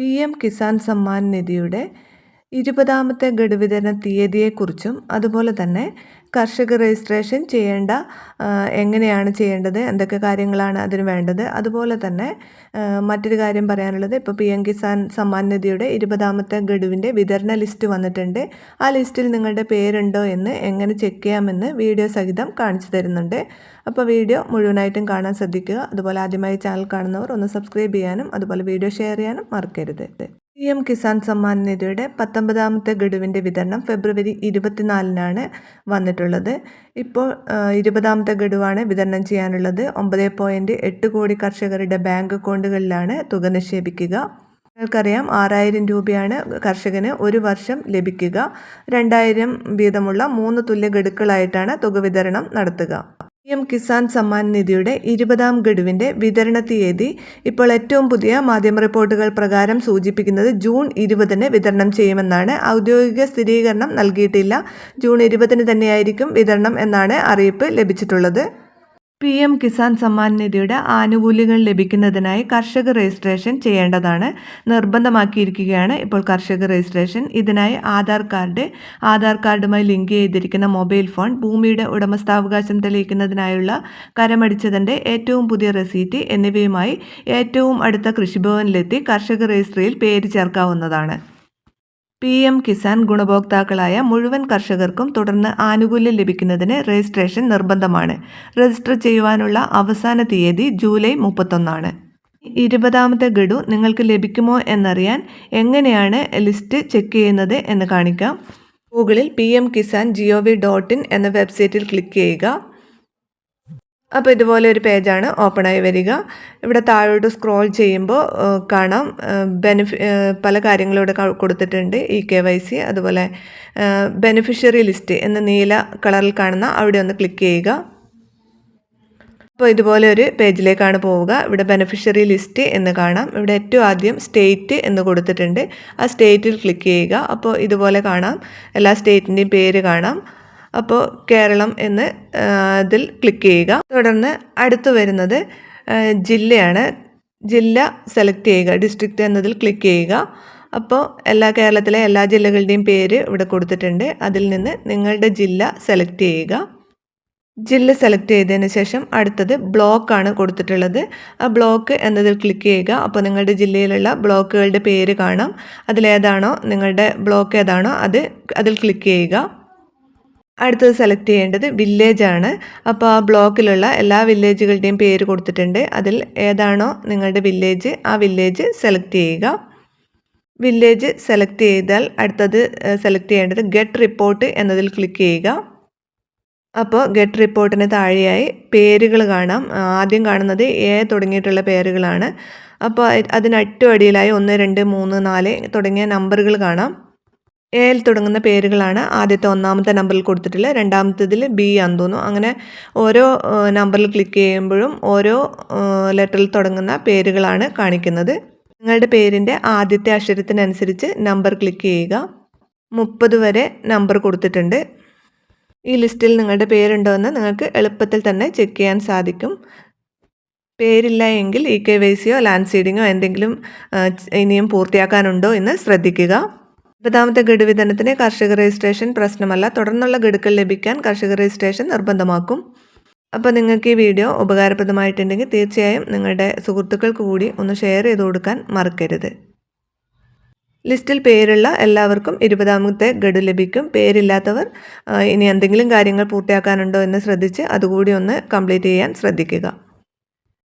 P M Kisan Samman നിധിയുടെ ഇരുപതാമത്തെ ഗഡുവിതരണ തീയതിയെക്കുറിച്ചും അതുപോലെ തന്നെ കർഷക രജിസ്ട്രേഷൻ ചെയ്യേണ്ട എങ്ങനെയാണ് ചെയ്യേണ്ടത് എന്തൊക്കെ കാര്യങ്ങളാണ് അതിന് വേണ്ടത് അതുപോലെ തന്നെ മറ്റൊരു കാര്യം പറയാനുള്ളത് ഇപ്പോൾ പി എം കിസാൻ സമ്മാൻ നിധിയുടെ ഇരുപതാമത്തെ ഗഡുവിന്റെ വിതരണ ലിസ്റ്റ് വന്നിട്ടുണ്ട്. ആ ലിസ്റ്റിൽ നിങ്ങളുടെ പേരുണ്ടോ എന്ന് എങ്ങനെ ചെക്ക് ചെയ്യാമെന്ന് വീഡിയോ സഹിതം കാണിച്ചു തരുന്നുണ്ട്. അപ്പോൾ വീഡിയോ മുഴുവനായിട്ടും കാണാൻ ശ്രദ്ധിക്കുക. അതുപോലെ ആദ്യമായി ചാനൽ കാണുന്നവർ ഒന്ന് സബ്സ്ക്രൈബ് ചെയ്യാനും അതുപോലെ വീഡിയോ ഷെയർ ചെയ്യാനും മറക്കരുത്. പി എം കിസാൻ സമ്മാൻ നിധിയുടെ പത്തൊമ്പതാമത്തെ ഗഡുവിന്റെ വിതരണം ഫെബ്രുവരി ഇരുപത്തിനാലിനാണ് വന്നിട്ടുള്ളത്. ഇപ്പോൾ ഇരുപതാമത്തെ ഗഡുവാണ് വിതരണം ചെയ്യാനുള്ളത്. ഒമ്പത് പോയിന്റ് എട്ട് കോടി കർഷകരുടെ ബാങ്ക് അക്കൗണ്ടുകളിലാണ് തുക നിക്ഷേപിക്കുക. നിങ്ങൾക്കറിയാം ആറായിരം രൂപയാണ് കർഷകന് ഒരു വർഷം ലഭിക്കുക. രണ്ടായിരം വീതമുള്ള മൂന്ന് തുല്യ ഗഡുക്കളായിട്ടാണ് തുക വിതരണം നടത്തുക. എം കിസാൻ സമ്മാൻ നിധിയുടെ ഇരുപതാം ഗഡുവിന്റെ വിതരണ തീയതി ഇപ്പോൾ ഏറ്റവും പുതിയ മാധ്യമ റിപ്പോർട്ടുകൾ പ്രകാരം സൂചിപ്പിക്കുന്നത് ജൂൺ ഇരുപതിന് വിതരണം ചെയ്യുമെന്നാണ്. ഔദ്യോഗിക സ്ഥിരീകരണം നൽകിയിട്ടില്ല. ജൂൺ ഇരുപതിന് തന്നെയായിരിക്കും വിതരണം എന്നാണ് അറിയിപ്പ് ലഭിച്ചിട്ടുള്ളത്. പി എം കിസാൻ സമ്മാൻ നിധിയുടെ ആനുകൂല്യങ്ങൾ ലഭിക്കുന്നതിനായി കർഷക രജിസ്ട്രേഷൻ ചെയ്യേണ്ടതാണ്. നിർബന്ധമാക്കിയിരിക്കുകയാണ് ഇപ്പോൾ കർഷക രജിസ്ട്രേഷൻ. ഇതിനായി ആധാർ കാർഡ് ആധാർ കാർഡുമായി ലിങ്ക് ചെയ്തിരിക്കുന്ന മൊബൈൽ ഫോൺ ഭൂമിയുടെ ഉടമസ്ഥാവകാശം തെളിയിക്കുന്നതിനായുള്ള കരമടിച്ചതിന്റെ ഏറ്റവും പുതിയ റെസീറ്റ് എന്നിവയുമായി ഏറ്റവും അടുത്ത കൃഷിഭവനിലെത്തി കർഷക രജിസ്ട്രിയിൽ പേര് ചേർക്കാവുന്നതാണ്. പി എം കിസാൻ ഗുണഭോക്താക്കളായ മുഴുവൻ കർഷകർക്കും തുടർന്ന് ആനുകൂല്യം ലഭിക്കുന്നതിന് രജിസ്ട്രേഷൻ നിർബന്ധമാണ്. രജിസ്റ്റർ ചെയ്യുവാനുള്ള അവസാന തീയതി ജൂലൈ മുപ്പത്തൊന്നാണ്. ഇരുപതാമത്തെ ഗഡു നിങ്ങൾക്ക് ലഭിക്കുമോ എന്നറിയാൻ എങ്ങനെയാണ് ലിസ്റ്റ് ചെക്ക് ചെയ്യുന്നത് എന്ന് കാണിക്കാം. ഗൂഗിളിൽ P M Kisan G O V dot in എന്ന വെബ്സൈറ്റിൽ ക്ലിക്ക് ചെയ്യുക. അപ്പോൾ ഇതുപോലെ ഒരു പേജാണ് ഓപ്പണായി വരിക. ഇവിടെ താഴോട്ട് സ്ക്രോൾ ചെയ്യുമ്പോൾ കാണാം. ബെനിഫി പല കാര്യങ്ങളും ഇവിടെ കൊടുത്തിട്ടുണ്ട്. ഇ കെ വൈ സി അതുപോലെ ബെനിഫിഷ്യറി ലിസ്റ്റ് എന്ന നീല കളറിൽ കാണുന്ന അവിടെ ഒന്ന് ക്ലിക്ക് ചെയ്യുക. അപ്പോൾ ഇതുപോലെ ഒരു പേജിലേക്കാണ് പോവുക. ഇവിടെ ബെനിഫിഷ്യറി ലിസ്റ്റ് എന്ന് കാണാം. ഇവിടെ ഏറ്റവും ആദ്യം സ്റ്റേറ്റ് എന്ന് കൊടുത്തിട്ടുണ്ട്. ആ സ്റ്റേറ്റിൽ ക്ലിക്ക് ചെയ്യുക. അപ്പോൾ ഇതുപോലെ കാണാം. എല്ലാ സ്റ്റേറ്റിന്റെയും പേര് കാണാം. അപ്പോൾ കേരളം എന്ന് ഇതിൽ ക്ലിക്ക് ചെയ്യുക. തുടർന്ന് അടുത്ത് വരുന്നത് ജില്ലയാണ്. ജില്ല സെലക്ട് ചെയ്യുക. ഡിസ്ട്രിക്റ്റ് എന്നതിൽ ക്ലിക്ക് ചെയ്യുക. അപ്പോൾ എല്ലാ കേരളത്തിലെ എല്ലാ ജില്ലകളുടെയും പേര് ഇവിടെ കൊടുത്തിട്ടുണ്ട്. അതിൽ നിന്ന് നിങ്ങളുടെ ജില്ല സെലക്ട് ചെയ്യുക. ജില്ല സെലക്ട് ചെയ്തതിന് ശേഷം അടുത്തത് ബ്ലോക്കാണ് കൊടുത്തിട്ടുള്ളത്. ആ ബ്ലോക്ക് എന്നതിൽ ക്ലിക്ക് ചെയ്യുക. അപ്പോൾ നിങ്ങളുടെ ജില്ലയിലുള്ള ബ്ലോക്കുകളുടെ പേര് കാണാം. അതിലേതാണോ നിങ്ങളുടെ ബ്ലോക്ക് ഏതാണോ അത് അതിൽ ക്ലിക്ക് ചെയ്യുക. അടുത്തത് സെലക്ട് ചെയ്യേണ്ടത് വില്ലേജ് ആണ്. അപ്പോൾ ആ ബ്ലോക്കിലുള്ള എല്ലാ വില്ലേജുകളുടെയും പേര് കൊടുത്തിട്ടുണ്ട്. അതിൽ ഏതാണോ നിങ്ങളുടെ വില്ലേജ് ആ വില്ലേജ് സെലക്ട് ചെയ്യുക. വില്ലേജ് സെലക്ട് ചെയ്താൽ അടുത്തത് സെലക്ട് ചെയ്യേണ്ടത് ഗെറ്റ് റിപ്പോർട്ട് എന്നതിൽ ക്ലിക്ക് ചെയ്യുക. അപ്പോൾ ഗെറ്റ് റിപ്പോർട്ടിന് താഴെയായി പേരുകൾ കാണാം. ആദ്യം കാണുന്നത് എ തുടങ്ങിയിട്ടുള്ള പേരുകളാണ്. അപ്പോൾ അതിന് അടിയിലായി ഒന്ന് രണ്ട് മൂന്ന് നാല് തുടങ്ങിയ നമ്പറുകൾ കാണാം. എയിൽ തുടങ്ങുന്ന പേരുകളാണ് ആദ്യത്തെ ഒന്നാമത്തെ നമ്പറിൽ കൊടുത്തിട്ടുള്ളത് രണ്ടാമത്തേതിൽ ബി ആണെന്ന് തോന്നുന്നു. അങ്ങനെ ഓരോ നമ്പറിൽ ക്ലിക്ക് ചെയ്യുമ്പോഴും ഓരോ ലെറ്ററിൽ തുടങ്ങുന്ന പേരുകളാണ് കാണിക്കുന്നത്. നിങ്ങളുടെ പേരിന്റെ ആദ്യത്തെ അക്ഷരത്തിനനുസരിച്ച് നമ്പർ ക്ലിക്ക് ചെയ്യുക. മുപ്പത് വരെ നമ്പർ കൊടുത്തിട്ടുണ്ട്. ഈ ലിസ്റ്റിൽ നിങ്ങളുടെ പേരുണ്ടോ എന്ന് നിങ്ങൾക്ക് എളുപ്പത്തിൽ തന്നെ ചെക്ക് ചെയ്യാൻ സാധിക്കും. പേരില്ല എങ്കിൽ ഇ കെ വൈ സിയോ ലാൻഡ് സീഡിങ്ങോ എന്തെങ്കിലും ഇനിയും പൂർത്തിയാക്കാനുണ്ടോ എന്ന് ശ്രദ്ധിക്കുക. ഇരുപതാമത്തെ ഗഡു വിതരണത്തിന് കർഷക രജിസ്ട്രേഷൻ പ്രശ്നമല്ല. തുടർന്നുള്ള ഗഡുക്കൾ ലഭിക്കാൻ കർഷക രജിസ്ട്രേഷൻ നിർബന്ധമാക്കും. അപ്പോൾ നിങ്ങൾക്ക് ഈ വീഡിയോ ഉപകാരപ്രദമായിട്ടുണ്ടെങ്കിൽ തീർച്ചയായും നിങ്ങളുടെ സുഹൃത്തുക്കൾക്ക് കൂടി ഒന്ന് ഷെയർ ചെയ്ത് കൊടുക്കാൻ മറക്കരുത്. ലിസ്റ്റിൽ പേരുള്ള എല്ലാവർക്കും ഇരുപതാമത്തെ ഗഡു ലഭിക്കും. പേരില്ലാത്തവർ ഇനി എന്തെങ്കിലും കാര്യങ്ങൾ പൂർത്തിയാക്കാനുണ്ടോ എന്ന് ശ്രദ്ധിച്ച് അതുകൂടി ഒന്ന് കംപ്ലീറ്റ് ചെയ്യാൻ ശ്രദ്ധിക്കുക.